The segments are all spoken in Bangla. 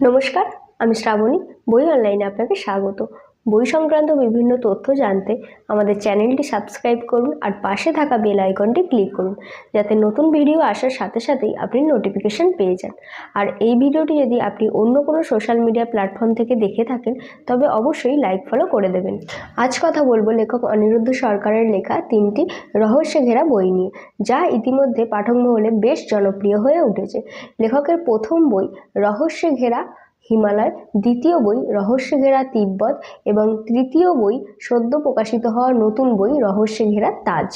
নমস্কার আমি শ্রাবণী বই অনলাইনে আপনাকে স্বাগত। বই সংক্রান্ত বিভিন্ন তথ্য জানতে আমাদের চ্যানেলটি সাবস্ক্রাইব করুন আর পাশে থাকা বেল আইকনটি ক্লিক করুন, যাতে নতুন ভিডিও আসার সাথে সাথেই আপনি নোটিফিকেশন পেয়ে যান। আর এই ভিডিওটি যদি আপনি অন্য কোনো সোশ্যাল মিডিয়া প্ল্যাটফর্ম থেকে দেখে থাকেন, তবে অবশ্যই লাইক ফলো করে দেবেন। আজ কথা বলব লেখক অনিরুদ্ধ সরকারের লেখা তিনটি রহস্য ঘেরা বই নিয়ে, যা ইতিমধ্যে পাঠক মহলে বেশ জনপ্রিয় হয়ে উঠেছে। লেখকের প্রথম বই রহস্যে ঘেরা হিমালয় দ্বিতীয় বই রহস্যে ঘেরা তিব্বত এবং তৃতীয় বই সদ্য প্রকাশিত হওয়া নতুন বই রহস্যে ঘেরা তাজ।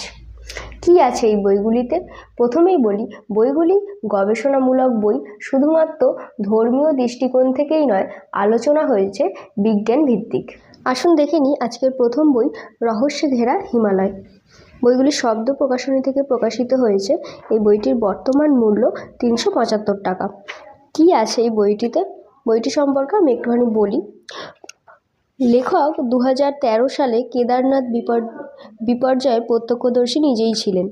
কি আছে এই বইগুলিতে? প্রথমেই বলি, বইগুলি গবেষণামূলক বই, শুধুমাত্র ধর্মীয় দৃষ্টিকোণ থেকেই নয়, আলোচনা হয়েছে বিজ্ঞান ভিত্তিক আসুন দেখে নিই আজকের প্রথম বই রহস্যে ঘেরা হিমালয়। বইগুলি শব্দ প্রকাশনী থেকে প্রকাশিত হয়েছে। এই বইটির বর্তমান মূল্য তিনশো পঁচাত্তর টাকা। কি আছে এই বইটিতে? বইটি সম্পর্কে আমি একটুখানি বলি। লেখক দু তেরো সালে কেদারনাথ বিপর বিপর্যয়ের প্রত্যক্ষদর্শী নিজেই ছিলেন।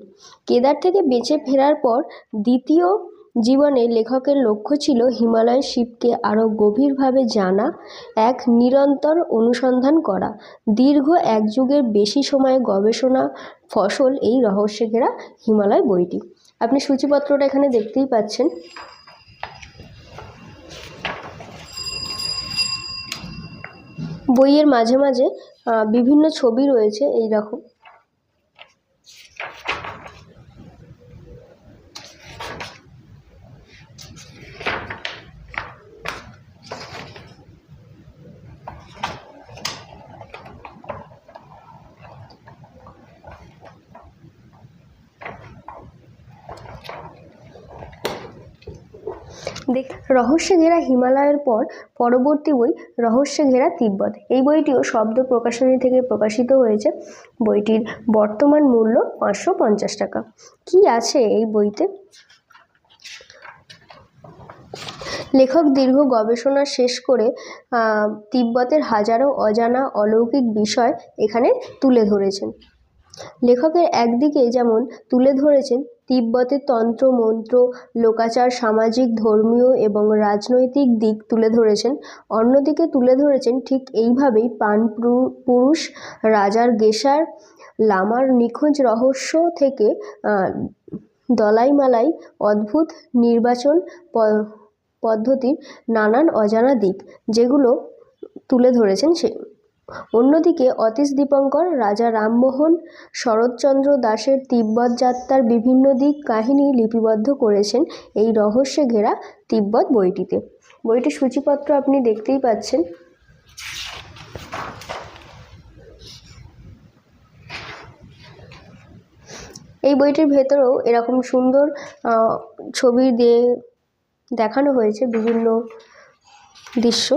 কেদার থেকে বেঁচে ফেরার পর দ্বিতীয় জীবনে লেখকের লক্ষ্য ছিল হিমালয় শিবকে আরও গভীরভাবে জানা, এক নিরন্তর অনুসন্ধান করা। দীর্ঘ এক যুগের বেশি সময় গবেষণা ফসল এই রহস্যে ঘেরা হিমালয় বইটি। আপনি সূচিপত্রটা এখানে দেখতেই পাচ্ছেন। বইয়ের মাঝে মাঝে বিভিন্ন ছবি রয়েছে এই রকম দেখ, রহস্যে ঘেরা হিমালয়ের পর পরবর্তী বই রহস্যে ঘেরা তিব্বত। এই বইটিও শব্দ প্রকাশনী থেকে প্রকাশিত হয়েছে। বইটির বর্তমান মূল্য পাঁচশো পঞ্চাশ টাকা। কি আছে এই বইতে? লেখক দীর্ঘ গবেষণা শেষ করে তিব্বতের হাজারো অজানা অলৌকিক বিষয় এখানে তুলে ধরেছেন। লেখকের একদিকে যেমন তুলে ধরেছেন তিব্বতের তন্ত্র, মন্ত্র, লোকাচার, সামাজিক, ধর্মীয় এবং রাজনৈতিক দিক তুলে ধরেছেন। অন্যদিকে তুলে ধরেছেন ঠিক এইভাবেই পান পুরুষ, রাজার গেসার, লামার নিখোঁজ রহস্য থেকে দলাইমালাই অদ্ভুত নির্বাচন পদ্ধতির নানান অজানা দিক যেগুলো তুলে ধরেছেন সে অন্যদিকে অতীশ দীপঙ্কর, রাজা রামমোহন, শরৎচন্দ্র দাসের তিব্বত যাত্রার বিভিন্ন দিক কাহিনী লিপিবদ্ধ করেছেন এই রহস্যে ঘেরা তিব্বত বইটিতে। বইটির সূচিপত্র আপনি দেখতেই পাচ্ছেন। এই বইটির ভেতরেও এরকম সুন্দর ছবি দিয়ে দেখানো হয়েছে বিভিন্ন দৃশ্য।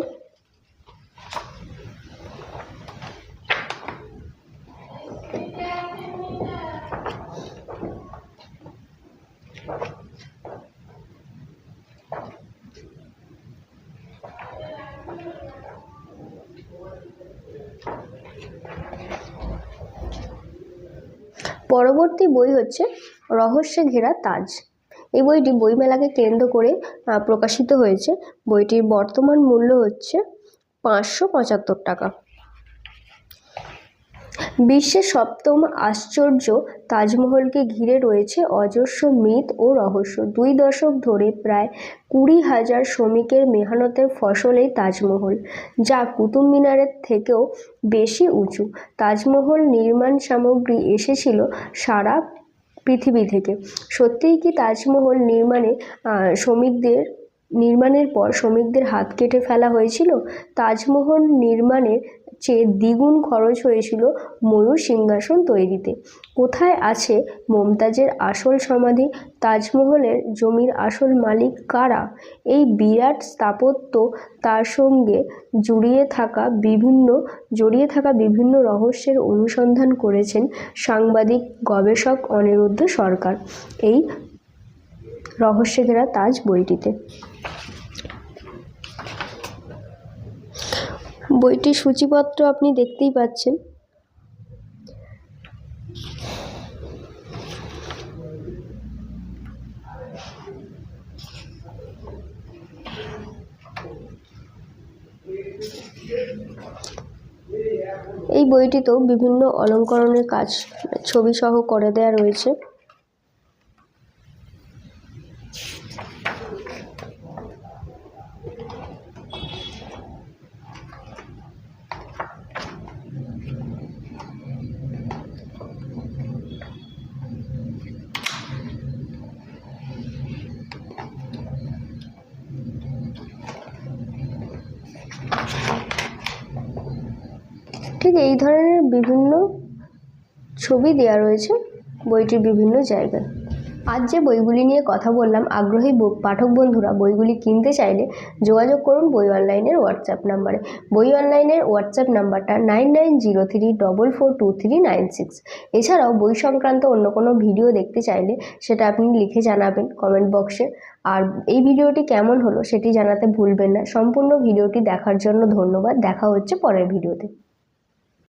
পরবর্তী বই হচ্ছে রহস্যে ঘেরা তাজ। এই বইটি বইমেলাকে কেন্দ্র করে প্রকাশিত হয়েছে। বইটির বর্তমান মূল্য হচ্ছে পাঁচশো পঁচাত্তর টাকা। বিশ্বের সপ্তম আশ্চর্য তাজমহলকে ঘিরে রয়েছে অজস্র মিথ ও রহস্য। দুই দশক ধরে প্রায় কুড়ি হাজার শ্রমিকের মেহনতের ফসল এই তাজমহল, যা কুতুব মিনারের থেকেও বেশি উঁচু। তাজমহল নির্মাণ সামগ্রী এসেছিল সারা পৃথিবী থেকে। সত্যিই কি তাজমহল নির্মাণে শ্রমিকদের, নির্মাণের পর শ্রমিকদের হাত কেটে ফেলা হয়েছিল? তাজমহল নির্মাণের চেয়ে দ্বিগুণ খরচ হয়েছিল ময়ূর সিংহাসন তৈরিতে। কোথায় আছে মমতাজের আসল সমাধি? তাজমহলের জমির আসল মালিক কারা? এই বিরাট স্থাপত্য তার সঙ্গে জুড়িয়ে থাকা বিভিন্ন, জড়িয়ে থাকা বিভিন্ন রহস্যের অনুসন্ধান করেছেন সাংবাদিক, গবেষক অনিরুদ্ধ সরকার। এই রহস্যে ঘেরা তাজ বইটিতে। বইটির সূচিপত্র আপনি দেখতেই পাচ্ছেন। এই বইটিতেও বিভিন্ন অলঙ্করণের কাজ ছবি সহ করে দেয়া রয়েছে। ঠিক এই ধরনের বিভিন্ন ছবি দেওয়া রয়েছে বইটির বিভিন্ন জায়গায়। আজ যে বইগুলি নিয়ে কথা বললাম, আগ্রহী পাঠক বন্ধুরা, বইগুলি কিনতে চাইলে যোগাযোগ করুন বই অনলাইনের হোয়াটসঅ্যাপ নাম্বারে। বই অনলাইনের হোয়াটসঅ্যাপ নাম্বারটা nine nine zero three double four two three nine six. এছাড়াও বই সংক্রান্ত অন্য কোনো ভিডিও দেখতে চাইলে সেটা আপনি লিখে জানাবেন কমেন্ট বক্সে। আর এই ভিডিওটি কেমন হলো সেটি জানাতে ভুলবেন না। সম্পূর্ণ ভিডিওটি দেখার জন্য ধন্যবাদ। দেখা হচ্ছে পরের ভিডিওতে।